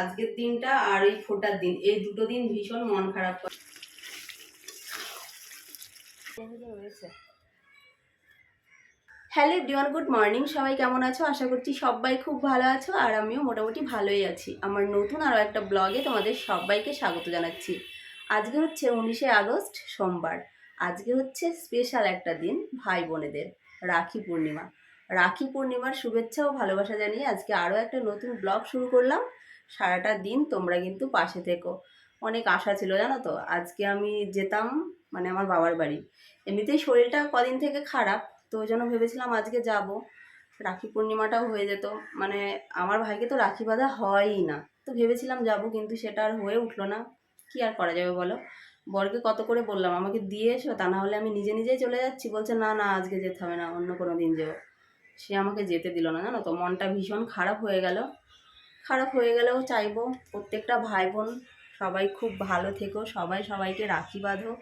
আজকের দিনটা আর এই ফোটার দিন। এই দুটো দিন ভীষণ মন খারাপ করে। Hello Diwan good morning. সবাই কেমন আছো? আশা করছি সবাই খুব ভালো আছো আর আমিও মোটামুটি ভালোই আছি। আমার নতুন আরও একটা ব্লগে তোমাদের সবাইকে স্বাগত জানাচ্ছি। আজকে হচ্ছে উনিশে আগস্ট, সোমবার। আজকে হচ্ছে স্পেশাল একটা দিন ভাই বোনেদের, রাখি পূর্ণিমা। রাখি পূর্ণিমার শুভেচ্ছা ও ভালোবাসা জানিয়ে আজকে আরও একটা নতুন ব্লগ শুরু করলাম। সারাটা দিন তোমরা কিন্তু পাশে থেকো। অনেক আশা ছিল, জানো তো? আজকে আমি যেতাম মানে আমার বাবার বাড়ি। এমনিতেই শরীরটা কদিন থেকে খারাপ, তো ওই জন্য ভেবেছিলাম আজকে যাব। রাখি পূর্ণিমাটাও হয়ে যেত। মানে আমার ভাইকে তো রাখি বাঁধা হয়ই না। তো ভেবেছিলাম যাব, কিন্তু সেটা আর হয়ে উঠল না। কি আর করা যাবে বলো? বরকে কত করে বললাম, আমাকে দিয়ে এসো, তা না হলে আমি নিজে নিজেই চলে যাচ্ছি। বলছে, না না, আজকে যেতে হবে না, অন্য কোনো দিন যেও সে আমাকে যেতে দিল না, জানো তো? মনটা ভীষণ খারাপ হয়ে গেল। খারাপ হয়ে গেলেও চাইব। প্রত্যেকটা ভাই বোন সবাই খুব ভালো থেকো সবাই সবাইকে রাখি বাঁধো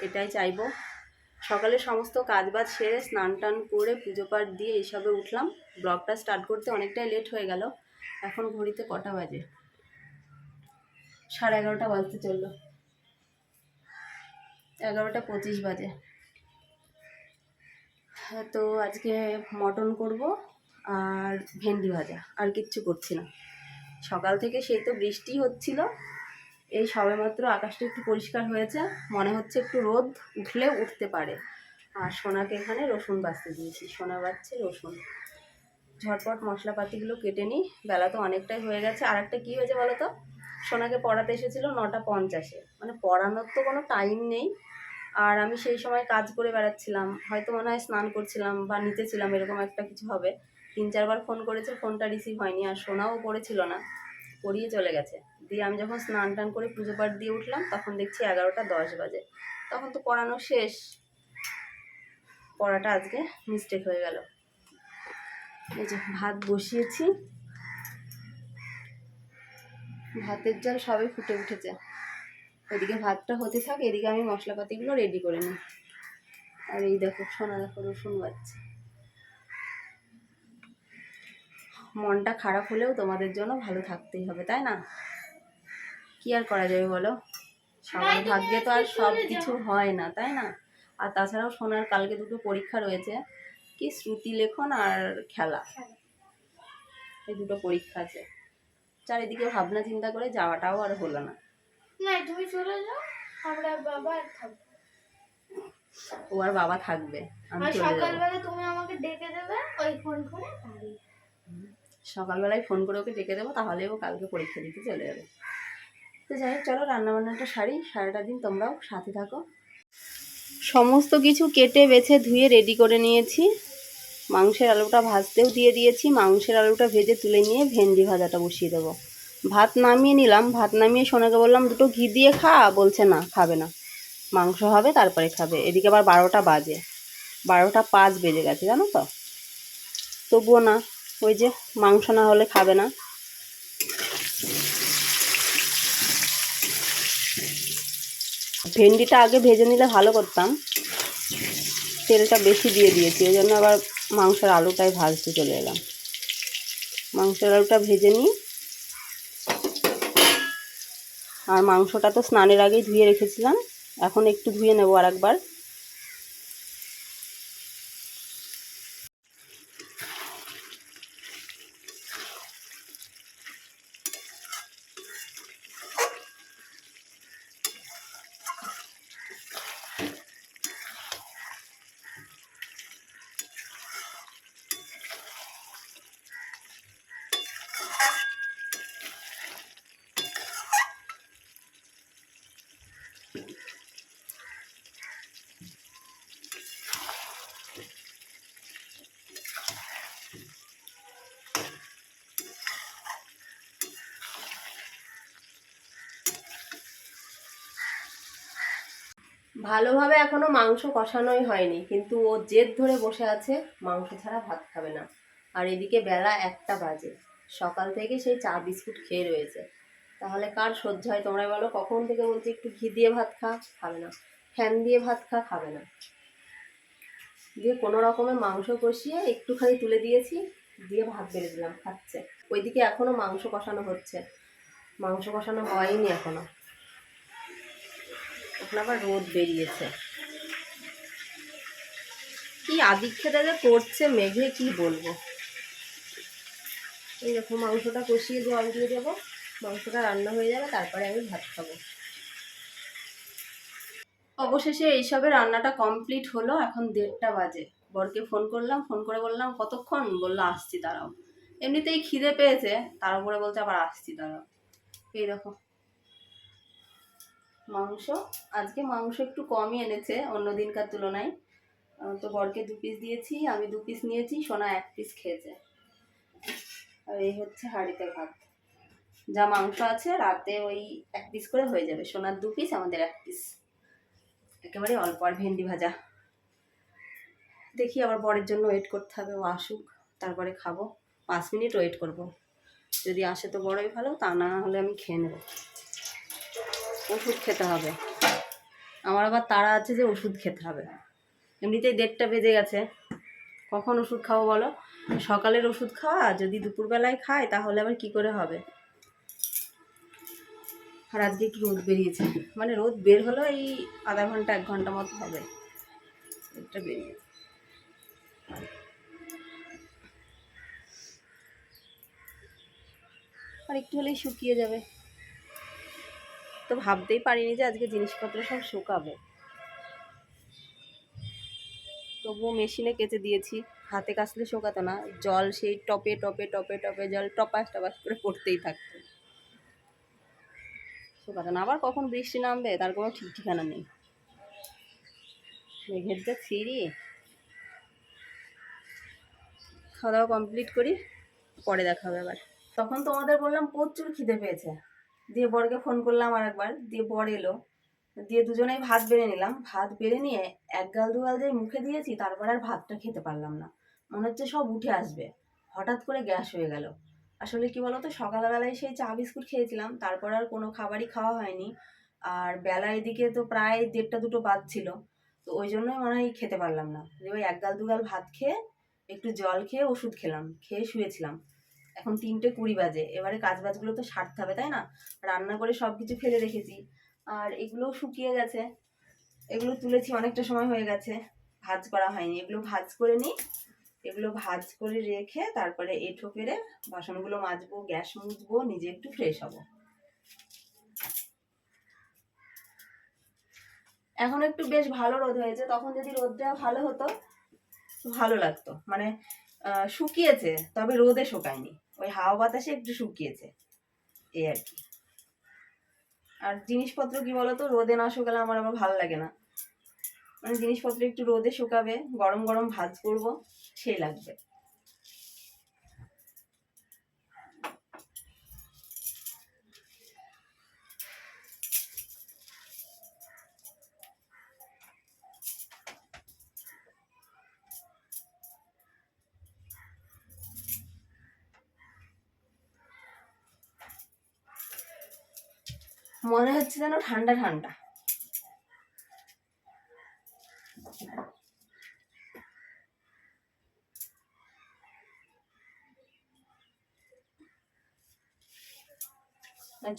এটাই চাইব। সকালে সমস্ত কাজবাজ সেরে স্নান টান করে পুজো পাঠ দিয়ে এইসবে উঠলাম। ব্লগটা স্টার্ট করতে অনেকটাই লেট হয়ে গেল। এখন ঘড়িতে কটা বাজে? সাড়ে এগারোটা বাজতে চলল। এগারোটা পঁচিশ বাজে। হ্যাঁ, তো আজকে মটন করব আর ভেন্ডি ভাজা। আর কিচ্ছু করছি না। সকাল থেকে সেই তো বৃষ্টি হচ্ছিল। এই সবেমাত্র আকাশটা একটু পরিষ্কার হয়েছে। মনে হচ্ছে একটু রোদ উঠলে উঠতে পারে। আর সোনাকে এখানে রসুন বাছতে দিয়েছি। সোনা বাচ্ছে রসুন। ঝটপট মশলাপাতিগুলো কেটে নিই। বেলা তো অনেকটাই হয়ে গেছে। আর একটা কী হয়েছে বলো তো? সোনাকে পড়াতে এসেছিল নটা পঞ্চাশে। মানে পড়ানোর তো কোনো টাইম নেই। আর আমি সেই সময় কাজ করে বেড়াচ্ছিলাম। হয়তো মনে হয় স্নান করছিলাম বা নিতেছিলাম এরকম একটা কিছু হবে। তিন চারবার ফোন করেছে, ফোনটা রিসিভ হয়নি আর সোনাও পড়েছিল না, পড়িয়ে চলে গেছে। দিয়ে আমি যখন স্নান টান করে পুজো পাঠ দিয়ে উঠলাম, তখন দেখছি এগারোটা দশ বাজে। তখন তো পড়ানো শেষ। পড়াটা আজকে মিস্টেক হয়ে গেল। এই যে ভাত বসিয়েছি। ভাতের জল সবে ফুটে উঠেছে। ওইদিকে ভাতটা হতে থাক, এদিকে আমি মশলাপাতিগুলো রেডি করে নিই। আর এই দেখো, সোনা দেখো, রসুন বাচ্চা। মনটা খারাপ হলেও তোমাদের জন্য ভালো থাকতেই হবে তাই না? কি আর করা যাবে বলো? সবার ভাগ্যে তো আর সব কিছু হয় না তাই না? আর তাছাড়াও সোনার কালকে দুটো পরীক্ষা রয়েছে কি শ্রুতি লেখন আর খেলা? এই দুটো পরীক্ষা আছে। চারিদিকে ভাবনা চিন্তা করে যাওয়াটাও আর হলো না। না তুমি চলে যাও আমরা বাবা থাকব। ও আর বাবা থাকবে আমি চলে যাব। সকালবেলা তুমি আমাকে ডেকে দেবে ওই ফোন করে সকালবেলায় ফোন করে ওকে ডেকে দেবো, তাহলে ও কালকে পরীক্ষা দিতে চলে যাবে। তো যাই হোক, চলো রান্নাবান্নাটা সারি, সারাটা দিন তোমরাও সাথে থাকো। সমস্ত কিছু কেটে, বেছে, ধুয়ে রেডি করে নিয়েছি। মাংসের আলুটা ভাজতেও দিয়ে দিয়েছি, মাংসের আলুটা ভেজে তুলে নিয়ে ভেন্ডি ভাজাটা বসিয়ে দেবো। ভাত নামিয়ে নিলাম, ভাত নামিয়ে সোনাকে বললাম, দুটো ঘি দিয়ে খা। বলছে, না, খাবে না। মাংস হবে, তারপরে খাবে। এদিকে আবার বারোটা বাজে। বারোটা পাঁচ বেজে গেছে, জানো তো? তবুও না ওই যে মাংস না হলে খাবে না। ভেন্ডিটা আগে ভেজে নিলে ভালো করতাম। তেলটা বেশি দিয়ে দিয়েছি, ওই জন্য আবার মাংসের আলুটাই ভাজতে চলে এলাম। মাংসের আলুটা ভেজে নিই। আর মাংসটা তো স্নানের আগেই ধুয়ে রেখেছিলাম, এখন একটু ধুয়ে নেব আর একবার ভালোভাবে এখনও মাংস কষানোই হয়নি, কিন্তু ও জেদ ধরে বসে আছে, মাংস ছাড়া ভাত খাবে না। আর এদিকে বেলা একটা বাজে, সকাল থেকে সেই চা বিস্কুট খেয়ে রয়েছে। তাহলে কার সহ্য হয় তোমরা বলো, কখন থেকে বলছি একটু ঘি দিয়ে ভাত খা, খাবে না। ফ্যান দিয়ে ভাত খা, খাবে না। দিয়ে কোনো রকমের মাংস কষিয়ে একটুখানি তুলে দিয়েছি, দিয়ে ভাত বেড়ে দিলাম, খাচ্ছে। ওইদিকে এখনও মাংস কষানো হচ্ছে। মাংস কষানো হয়নি এখনও। এখন আবার রোদ বেরিয়েছে। কি আদিক খেতে যে করছে মেঘে কি বলব? এই দেখো, মাংসটা কষিয়ে জল দিয়ে দেবো। মাংসটা রান্না হয়ে যাবে, তারপরে আমি ভাত খাব। অবশেষে এইসবে রান্নাটা কমপ্লিট হলো, এখন দেড়টা বাজে। বরকে ফোন করলাম, ফোন করে বললাম, কতক্ষণ? বলল, আসছি, দাঁড়াও। এমনিতেই খিদে পেয়েছে, তার উপরে বলছে, আবার আসছি, দাঁড়াও। এই দেখো মাংস। আজকে মাংস একটু কমই এনেছে অন্য দিনকার তুলনায়। তো বরকে দু পিস দিয়েছি, আমি দু পিস নিয়েছি, সোনা এক পিস খেয়েছে। আর এই হচ্ছে হাঁড়িতে ভাত। যা মাংস আছে রাতে ওই এক পিস করে হয়ে যাবে। সোনার দু পিস আমাদের এক পিস একেবারে অল্প আর ভেন্ডি ভাজা। দেখি আবার বরের জন্য ওয়েট করতে হবে, ও আসুক, তারপরে খাব। পাঁচ মিনিট ওয়েট করব। যদি আসে তো বড়ই ভালো, তা না হলে আমি খেয়ে নেব। ওষুধ খেতে হবে। আমার আবার তাড়া আছে যে ওষুধ খেতে হবে। এমনিতেই দেড়টা বেজে গেছে। কখন ওষুধ খাব বলো? সকালের ওষুধ খাওয়া, যদি দুপুরবেলায় খায়, তাহলে আবার কি করে হবে? আর আজকে একটু রোদ বেরিয়েছে। মানে রোদ বের হলো এই আধা ঘণ্টা, এক ঘণ্টা মতো হবে। রোদটা বেরিয়েছে আর একটু হলেই শুকিয়ে যাবে। তো ভাবতেই পারিনি যে আজকে জিনিসপত্র সব শুকাবে। তবুও মেশিনে কেচে দিয়েছি। হাতে কাচলে শোকাতো না। জল সেই টপে টপে টপে টপে জল টপাস টপাস করে পড়তেই থাকতো। শোকাতো না। আবার কখন বৃষ্টি নামবে তার কোনো ঠিক ঠিকানা নেই। মেঘের যে সিঁড়ি খাওয়া দাওয়া কমপ্লিট করি, পরে দেখা হবে আবার। তখন তোমাদের বললাম প্রচুর খিদে পেয়েছে। দিয়ে বরকে ফোন করলাম আর একবার দিয়ে বর এলো। দিয়ে দুজনেই ভাত বেড়ে নিলাম। ভাত বেড়ে নিয়ে এক গাল দু গাল যে মুখে দিয়েছি, তারপর আর ভাতটা খেতে পারলাম না। মনে হচ্ছে সব উঠে আসবে। হঠাৎ করে গ্যাস হয়ে গেল। আসলে কি বলতো, সকালবেলায় সেই চা বিস্কুট খেয়েছিলাম, তারপর আর কোনো খাবারই খাওয়া হয়নি। আর বেলা এদিকে তো প্রায় দেড়টা দুটো বাজছিল, তো ওই জন্যই মনে হয় খেতে পারলাম না। দিয়ে ওই এক গাল দু গাল ভাত খেয়ে একটু জল খেয়ে ওষুধ খেলাম, খেয়ে শুয়েছিলাম। এখন তিনটে কুড়ি বাজে। এবারে কাজ বাজগুলো তো সারতে হবে, তাই না? রান্না করে সব কিছু ফেলে রেখেছি। আর এগুলোও শুকিয়ে গেছে। এগুলো তুলেছি, অনেকটা সময় হয়ে গেছে। ভাজ করা হয়নি। এগুলো ভাজ করে নিই। এগুলো ভাজ করে রেখে তারপরে এঁঠো পেরে বাসনগুলো মাজবো, গ্যাস মুছবো, নিজে একটু ফ্রেশ হব। এখন একটু বেশ ভালো রোদ হয়েছে। তখন যদি রোদটা ভালো হতো, ভালো লাগতো। মানে শুকিয়েছে, তবে রোদে শুকায়নি। ওই হাওয়া বাতাসে একটু শুকিয়েছে। এই আর কি। আর জিনিসপত্র কি বলতো? রোদে না শুকালে আমার আবার ভালো লাগে না। মানে জিনিসপত্র একটু রোদে শুকাবে, গরম গরম ভাজ করব, সেই লাগবে। মনে হচ্ছে যেন ঠান্ডা ঠান্ডা।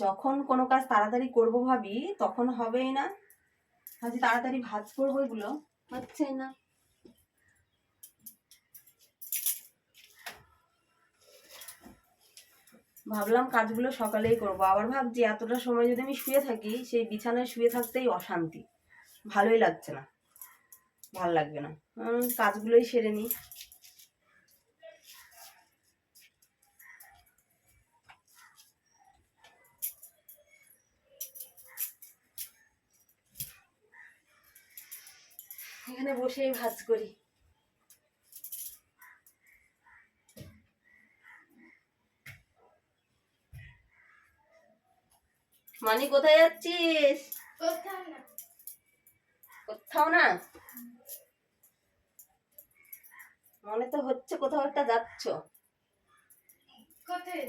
যখন কোনো কাজ তাড়াতাড়ি করব ভাবি, তখন হবেই না। ভাবছি তাড়াতাড়ি ভাজ করব এগুলো, হচ্ছেই না। ভাবলাম কাজগুলো সকালেই করব। আবার ভাবছি এতটা সময় যদি আমি শুয়ে থাকি, সেই বিছানায় শুয়ে থাকতেই অশান্তি। ভালোই লাগছে না। ভালো লাগবে না। কাজগুলোই সেরে নিই। এখানে বসেই ভাজ করি। মানি কোথায় যাচ্ছিস? কোথাও না। কোথাও না? মনে তো হচ্ছে কোথাও একটা যাচ্ছ। কোথায়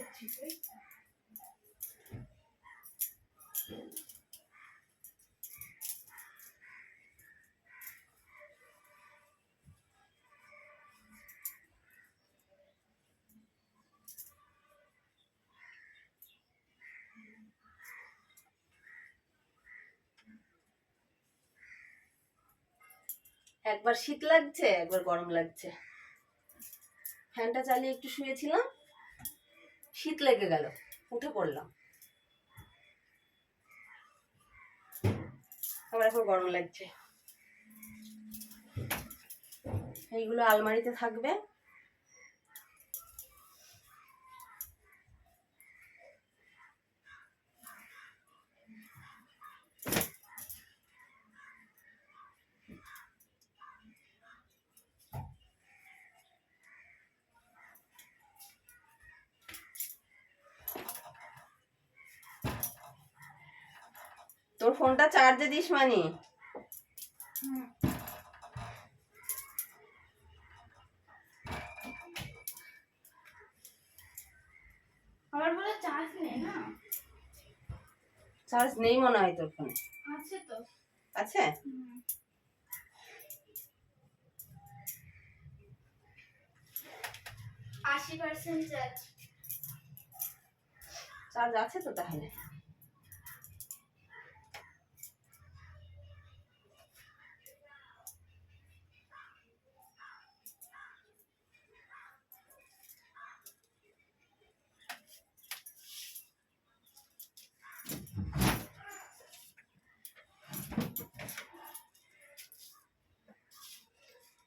একবার শীত লাগছে, একবার গরম লাগছে। ফ্যানটা চালিয়ে একটু শুয়েছিলাম, শীত লেগে গেল, উঠে পড়লাম। আবার এখন গরম লাগছে। এইগুলো আলমারিতে থাকবে। তোর ফোনটা চার্জে দিস মানি। আমার বলে চার্জ নেই না। চার্জ নেই মনে হয় তোর ফোনে। আছে তো। আছে? আশি পার্সেন্ট চার্জ চার্জ আছে তো তাহলে?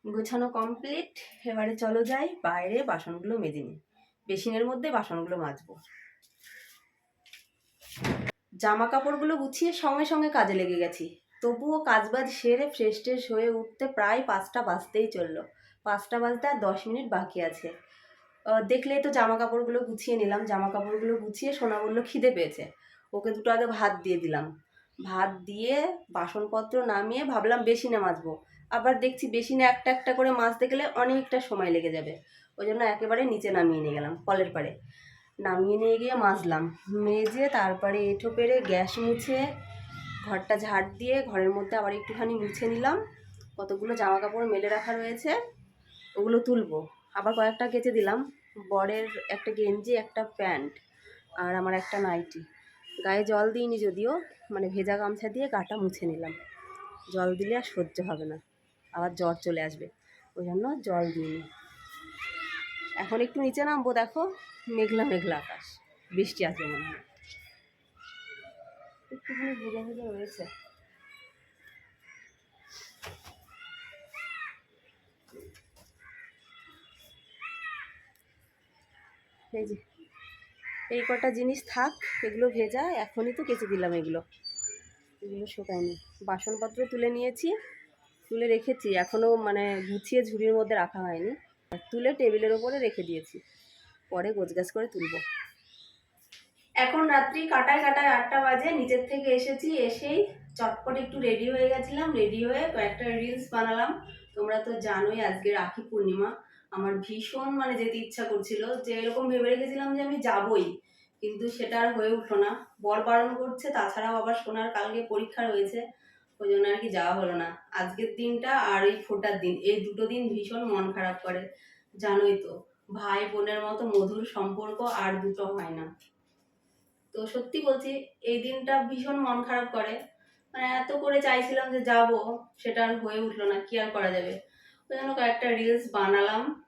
গোছানো কমপ্লিট এবারে চলো যাই বাইরে বাসনগুলো মেজে নিই। বেসিনের মধ্যে বাসনগুলো মাজবো। জামা কাপড়গুলো গুছিয়ে সঙ্গে সঙ্গে কাজে লেগে গেছি। তবুও কাজবাজ সেরে ফ্রেশ ট্রেশ হয়ে উঠতে প্রায় পাঁচটা বাজতেই চলল। পাঁচটা বাজতে আর দশ মিনিট বাকি আছে। আহ, দেখলেই তো জামা কাপড়গুলো গুছিয়ে নিলাম। জামা কাপড়গুলো গুছিয়ে সোনা বলল খিদে পেয়েছে। ওকে দুটো আগে ভাত দিয়ে দিলাম। ভাত দিয়ে বাসনপত্র নামিয়ে ভাবলাম বেশি বেসিনে মাজবো। আবার দেখছি বেশি না একটা একটা করে মাজতে গেলে অনেকটা সময় লেগে যাবে। ওই জন্য একেবারে নিচে নামিয়ে নিয়ে গেলাম, কলের পাড়ে। নামিয়ে নিয়ে গিয়ে মাজলাম, মেজে তারপরে এঁঠো পেরে গ্যাস মুছে ঘরটা ঝাড় দিয়ে ঘরের মধ্যে আবার একটুখানি মুছে নিলাম। কতগুলো জামা কাপড় মেলে রাখা রয়েছে, ওগুলো তুলবো। আবার কয়েকটা কেচে দিলাম, বরের একটা গেঞ্জি, একটা প্যান্ট আর আমার একটা নাইটি। গায়ে জল দিইনি যদিও মানে ভেজা গামছা দিয়ে গাটা মুছে নিলাম। জল দিলে আর সহ্য হবে না। আবার জ্বর চলে আসবে। ওই জন্য জল দিইনি। এখন একটু নিচে নামবো, দেখো। মেঘলা মেঘলা আকাশ। বৃষ্টি আসবে মনে হয়। একটুখানি ভেজা ভেজা রয়েছে। এই যে, এই কটা জিনিস থাক, এগুলো ভেজা, এখনই তো কেচে দিলাম এগুলো। এগুলো শুকায়নি। বাসনপত্র তুলে নিয়েছি। তুলে রেখেছি এখনও মানে গুছিয়ে ঝুড়ির মধ্যে রাখা হয়নি। তুলে টেবিলের ওপরে রেখে দিয়েছি। পরে গোছগাছ করে তুলবো। এখন রাত্রি কাটায় কাটায় আটটা বাজে নিজের থেকে এসেছি, এসেই চটপট একটু রেডি হয়ে গেছিলাম রেডি হয়ে কয়েকটা রিলস বানালাম। তোমরা তো জানোই আজকে রাখি পূর্ণিমা। আমার ভীষণ মানে যেতে ইচ্ছা করছিল, যে এরকম ভেবে রেখেছিলাম যে আমি যাবই, কিন্তু সেটা আর হয়ে উঠল না। বর বারণ করছে, তাছাড়াও আবার সোনার কালকে পরীক্ষা রয়েছে। ওই জন্য আর কি যাওয়া হলো না। আজকের দিনটা আর এই ফোটার দিন। এই দুটো দিন ভীষণ মন খারাপ করে, জানোই তো। ভাই বোনের মতো মধুর সম্পর্ক আর দুটো হয় না। তো সত্যি বলছি, এই দিনটা ভীষণ মন খারাপ করে। মানে এত করে চাইছিলাম যে যাব, সেটা আর হয়ে উঠল না, কি আর করা যাবে? ওই জন্য কয়েকটা রিলস বানালাম।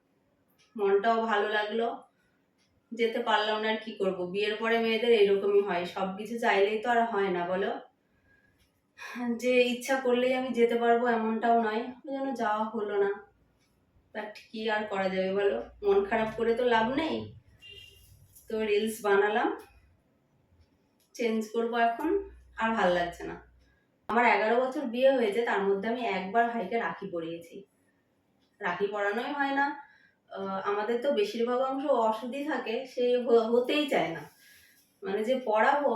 মনটাও ভালো লাগল। যেতে পারলাম না আর কি করব। বিয়ের পরে মেয়েদের এরকমই হয়। সব কিছু চাইলেই তো আর হয় না, বলো? যে ইচ্ছা করলেই আমি যেতে পারব এমনটাও নয় ওই জন্য যাওয়া হলো না। বাট কি আর করা যাবে বলো? মন খারাপ করে তো লাভ নেই। তো রিলস বানালাম। চেঞ্জ করব এখন, আর ভালো লাগছে না। আমার এগারো বছর বিয়ে হয়েছে, তার মধ্যে আমি একবার ভাইকে রাখি পরিয়েছি। রাখি পরানোই হয় না। আমাদের তো বেশিরভাগ অংশ অসুধই থাকে, সে হতেই চায় না। মানে যে পড়াবো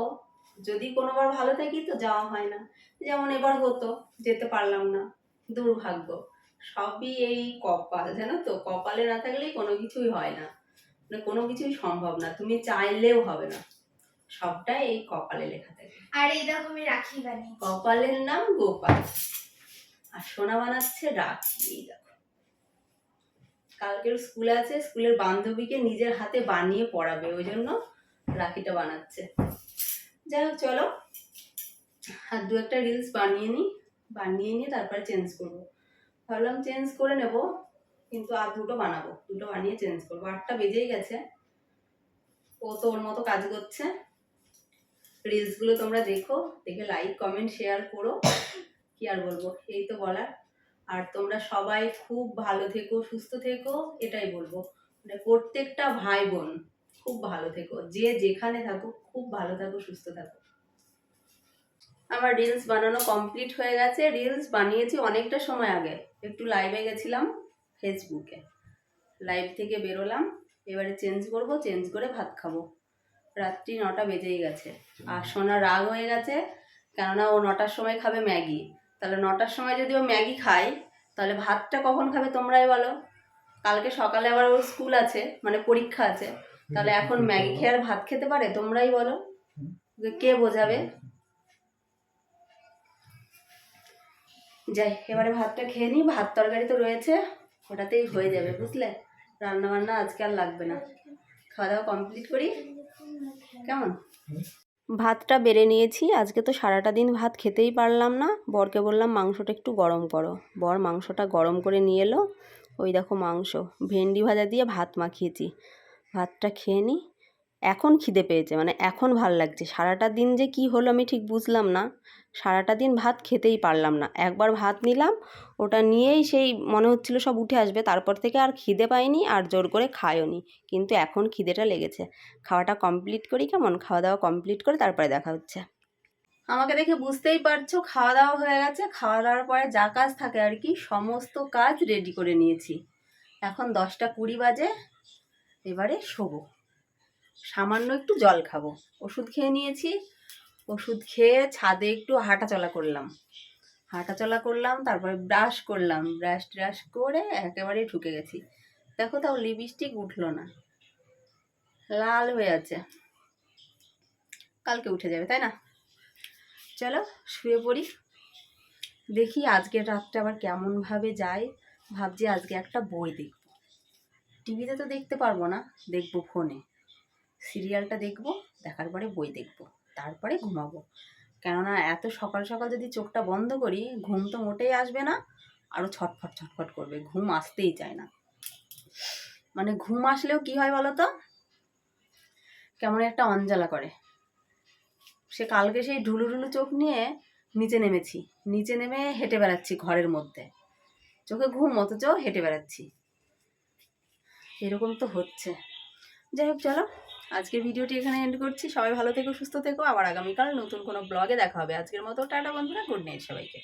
যদি কোনোবার ভালো থাকি তো যাওয়া হয় না। যেমন এবার হতো যেতে পারলাম না। দুর্ভাগ্য। সবই এই কপাল জানো তো? কপালে না থাকলেই কোনো কিছুই হয় না। মানে কোনো কিছুই সম্ভব না। তুমি চাইলেও হবে না। সবটাই এই কপালে লেখা থাকে। আর এই দেখো আমি রাখি বানিয়েছি। কপালের নাম গোপাল। আর সোনা বানাচ্ছে রাখি এই দেখো। কালকের স্কুল আছে স্কুলের বান্ধবীকে নিজের হাতে বানিয়ে পড়াবে। ওই জন্য রাখিটা বানাচ্ছে। যাই হোক, চলো। আর দু একটা রিলস বানিয়ে নিই বানিয়ে নিয়ে তারপরে চেঞ্জ করব। ভাবলাম চেঞ্জ করে নেব, কিন্তু আর দুটো বানাবো। দুটো বানিয়ে চেঞ্জ করব। আটটা বেজেই গেছে। ও তো ওর মতো কাজ করছে। রিলসগুলো তোমরা দেখো, দেখে লাইক কমেন্ট শেয়ার করো। কি আর বলব? এই তো বলার। আর তোমরা সবাই খুব ভালো থেকো, সুস্থ থেকো, এটাই বলব। মানে প্রত্যেকটা ভাই বোন খুব ভালো থেকো। যে যেখানে থাকো, খুব ভালো থাকো, সুস্থ থাকো। আমার রিলস বানানো কমপ্লিট হয়ে গেছে। রিলস বানিয়েছি অনেকটা সময় আগে। একটু লাইভে গেছিলাম ফেসবুকে লাইভ থেকে বেরোলাম। এবারে চেঞ্জ করব চেঞ্জ করে ভাত খাব। রাত্রি নটা বেজেই গেছে। আর সোনা রাগ হয়ে গেছে, কেননা ও নটার সময় খাবে ম্যাগি। তাহলে নটার সময় যদি ও ম্যাগি খায়, তাহলে ভাতটা কখন খাবে তোমরাই বলো। কালকে সকালে আবার ওর স্কুল আছে মানে পরীক্ষা আছে। তাহলে এখন ম্যাগি খেয়ে আর ভাত খেতে পারে? তোমরাই বলো। যে কে বোঝাবে? যাই এবারে ভাতটা খেয়ে নিই। ভাত তরকারি তো রয়েছে ওটাতেই হয়ে যাবে বুঝলে? রান্না বান্না আজকে আর লাগবে না। খাওয়া দাওয়া কমপ্লিট করি? কেমন? ভাতটা বেড়ে নিয়েছি। আজকে তো সারাটা দিন ভাত খেতেই পারলাম না। বরকে বললাম মাংসটা একটু গরম করো। বর মাংসটা গরম করে নিয়ে এলো। ওই দেখো মাংস ভেন্ডি ভাজা দিয়ে ভাত মাখিয়েছি। ভাতটা খেয়ে নিই। এখন খিদে পেয়েছে মানে এখন ভালো লাগছে। সারাটা দিন যে কি হলো আমি ঠিক বুঝলাম না। সারাটা দিন ভাত খেতেই পারলাম না। একবার ভাত নিলাম, ওটা নিয়েই সেই মনে হচ্ছিল সব উঠে আসবে। তারপর থেকে আর খিদে পাইনি আর জোর করে খায়ও নি। কিন্তু এখন খিদেটা লেগেছে। খাওয়াটা কমপ্লিট করি কেমন? খাওয়া দাওয়া কমপ্লিট করে তারপরে দেখা হচ্ছে। আমাকে দেখে বুঝতেই পারছ খাওয়া দাওয়া হয়ে গেছে। খাওয়া দাওয়ার পরে যা কাজ থাকে আর কি, সমস্ত কাজ রেডি করে নিয়েছি। এখন দশটা কুড়ি বাজে। এবারে শোবো। সামান্য একটু জল খাব। ওষুধ খেয়ে নিয়েছি। ওষুধ খেয়ে ছাদে একটু হাঁটাচলা করলাম। হাঁটাচলা করলাম, তারপরে ব্রাশ করলাম। ব্রাশ ট্রাশ করে একেবারে ঢুকে গেছি। দেখো তাও লিপস্টিক উঠল না। লাল হয়ে আছে। কালকে উঠে যাবে, তাই না? চলো, শুয়ে পড়ি। দেখি আজকের রাতটা আবার কেমনভাবে যায়। ভাবছি আজকে একটা বই দেখব। টিভিতে তো দেখতে পারব না, দেখব ফোনে। সিরিয়ালটা দেখব, দেখার পরে বই দেখব, তারপরে ঘুমাবো। কেননা এত সকাল সকাল যদি চোখটা বন্ধ করি, ঘুম তো মোটেই আসবে না আরও ছটফট ছটফট করবে, ঘুম আসতেই চায় না। মানে ঘুম আসলেও কি হয় বলো তো? কেমন একটা অঞ্জলা করে। সে কালকে সেই ঢুলু ঢুলু চোখ নিয়ে নিচে নেমেছি, নিচে নেমে হেঁটে বেড়াচ্ছি ঘরের মধ্যে। চোখে ঘুম, অথচ হেঁটে বেড়াচ্ছি। এরকম তো হচ্ছে। যাই হোক, চলো। আজকের ভিডিওটি এখানে এন্ড করছি। সবাই ভালো থেকো, সুস্থ থেকো। আবার আগামীকাল নতুন কোনো ব্লগে দেখা হবে। আজকের মতো, টাটা বন্ধুরা। গুড নাইট সবাইকে।